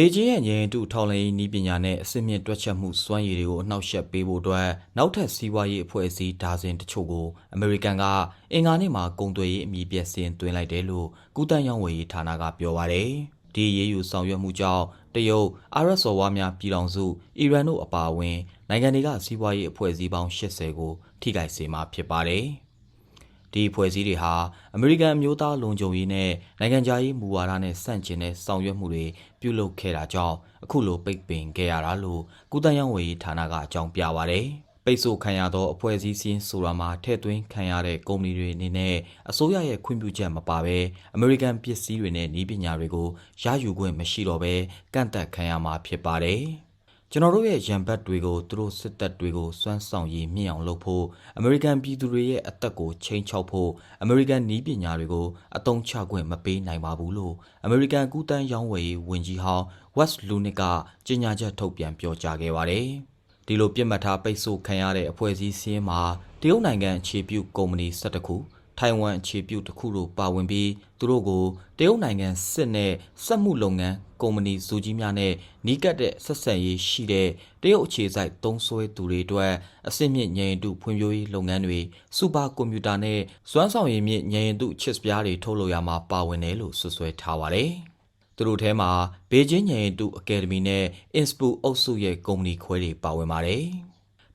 ဘေကျင်းရဲ့ငြိမ်တူထောက်လှမ်းရေးနည်းပညာနဲ့အစစ်မြစ်တွက်ချက်မှုစွမ်းရည်တွေကိုအနှောက်အယှက်ပေးဖို့အတွက်နောက်ထပ်စီးပွားရေးအဖွဲ့အစည်းဒါဇင်တချို့ကိုအမေရိကန်ကအင်္ဂါနေ့မှာကုန်သွယ်ရေးအမည်ပြည့်စင်သွင်းလိုက်တယ်လို့ကုတန်ရောင်းဝယ်ရေးဌာနကပြောပါတယ်။ဒီရေးယူဆောင်ရွက်မှုကြောင့်တရုတ်အာရစော်ဝါများပြည်ထောင်စုအီရန်တို့အပါအဝင်နိုင်ငံတွေကစီးပွားရေးအဖွဲ့အစည်းပေါင်း80ကိုထိခိုက်စေမှာဖြစ်ပါတယ်။ ဒီဖွဲ့စည်းတွေဟာအမေရိကန်အမျိုးသားလုံခြုံရေးနဲ့နိုင်ငံခြားရေးမူဝါဒနဲ့ဆန့်ကျင်တဲ့ဆောင်ရွက်မှုတွေပြုလုပ်ခဲ့တာကြောင့်အခုလိုပိတ်ပင်ခဲ့ရတာလို့ကုသရေးဝေးဌာနကအကြောင်းပြပါဗျ။ပိတ်ဆို့ခံရသောအဖွဲ့အစည်းစင်းဆိုတာမှာထည့်သွင်းခံရတဲ့ကုမ္ပဏီတွေအနေနဲ့အစိုးရရဲ့ခွင့်ပြုချက်မပါဘဲအမေရိကန်ပစ္စည်းတွေနဲ့နည်းပညာတွေကိုရယူခွင့်မရှိတော့ဘဲကန့်သက်ခံရမှာဖြစ်ပါတယ်။ ကျွန်တော်တို့ရဲ့ရန်ဘတ်တွေကိုသူတို့စစ်တပ်တွေကိုစွမ်းဆောင်ရည်မြင့်အောင်လုပ်ဖို့အမေရိကန်ပြည်သူတွေရဲ့အသက်ကိုချိန်ချောက်ဖို့အမေရိကန်နည်းပညာတွေကိုအသုံးချခွင့်မပေးနိုင်ပါဘူးလို့အမေရိကန်ကူးတန်းရောင်းဝယ်ရေးဝန်ကြီးဟောင်း West Lunick ကကြေညာချက်ထုတ်ပြန်ပြောကြားခဲ့ပါတယ်။ဒီလိုပြစ်မှတ်ထားပိတ်ဆို့ခံရတဲ့အဖွဲ့အစည်းစင်းမှာတရုတ်နိုင်ငံအခြေပြုကုမ္ပဏီ12ခု ထိုင်ဝမ်အခြေပြုတစ်ခုတို့ပါဝင်ပြီးသူတို့ကိုတရုတ်နိုင်ငံစစ်နဲ့စက်မှုလုပ်ငန်းကုမ္ပဏီစုကြီးများနဲ့နီးကပ်တဲ့ဆက်ဆံရေးရှိတဲ့တရုတ်အခြေစိုက်သုံးစွဲသူတွေအတွက်အစစ်မြင့်ဉာဏ်ရည်တုဖွံ့ဖြိုးရေးလုပ်ငန်းတွေစူပါကွန်ပျူတာနဲ့စွမ်းဆောင်ရည်မြင့်ဉာဏ်ရည်တုချစ်ပြားတွေထုတ်လုပ်ရမှာပါဝင်တယ်လို့ဆွဆွဲထားပါတယ်။သူတို့ထဲမှာဘေကျင်းဉာဏ်ရည်တုအကယ်ဒမီနဲ့ Inspu အုပ်စုရဲ့ကုမ္ပဏီခွဲတွေပါဝင်ပါတယ်။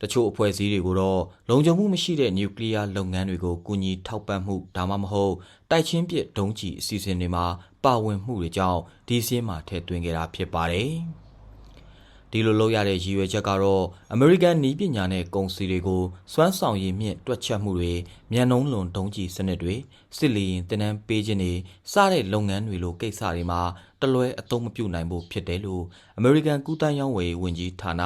တချို့အဖွဲ့အစည်းတွေကိုတော့လုံခြုံမှုမရှိတဲ့နျူကလ িয়ার လုပ်ငန်းတွေကိုကူညီထောက်ပံ့မှုဒါမှမဟုတ်တိုက်ချင်းပစ်ဒုံးကျည်အစီအစဉ်တွေမှာပါဝင်မှုတွေကြောင့်ဒီစင်းမှာထည့်သွင်းခဲ့တာဖြစ်ပါတယ်။ ဒီလိုလုပ်ရတဲ့ရည်ရွယ်ချက်ကတော့အမေရိကန်နည်းပညာနဲ့ကုန်စည်တွေကိုစွမ်းဆောင်ရည်မြင့်တွက်ချက်မှုတွေမြန်နှုံးလွန်ဒုံးကျည်စနစ်တွေစစ်လီရင်တင်နန်းပေးခြင်းတွေစတဲ့လုပ်ငန်းတွေလိုကိစ္စတွေမှာတလွဲအသုံးမပြုနိုင်ဖို့ဖြစ်တယ်လို့အမေရိကန်ကူးတန်းရောင်းဝယ်ရေးဝန်ကြီးဌာန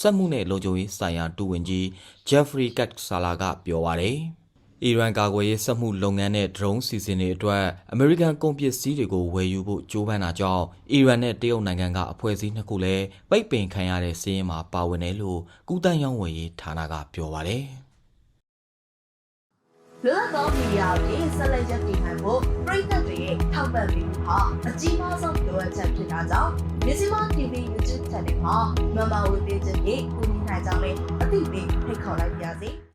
စက်မှုနဲ့လုံခြုံရေးဆိုင်ရာဒုဝန်ကြီး Jeffrey Katsala ကပြောပါတယ်။ အီရန်ကာကွယ်ရေးစက်မှုလုပ်ငန်းနဲ့ဒရုန်းစီစဉ်တွေအတွက်အမေရိကန်ကုန်ပစ္စည်းတွေကိုဝယ်ယူဖို့ကြိုးပမ်းတာကြောင့်အီရန်နဲ့တရုတ်နိုင်ငံကအဖွဲ့အစည်းနှစ်ခုလည်းပိတ်ပင်ခံရတဲ့စီးရင်မှာပါဝင်တယ်လို့ကုသန်းရောင်းဝယ်ရေးဌာနကပြောပါတယ်။လွတ်လပ်သောမီဒီယာတွေဆက်လက်ရပ်တည်နိုင်ဖို့ပြည်သက်တွေရဲ့ထောက်ပံ့ပေးမှုဟာအကြီးမားဆုံးလိုအပ်ချက်ဖြစ်တာကြောင့်မြစီမ TV YouTube Channel မှာမမဝေပေးခြင်းဖြင့်ကူညီနိုင်ကြမယ်အသိပေးဖိတ်ခေါ်လိုက်ပါရစေ။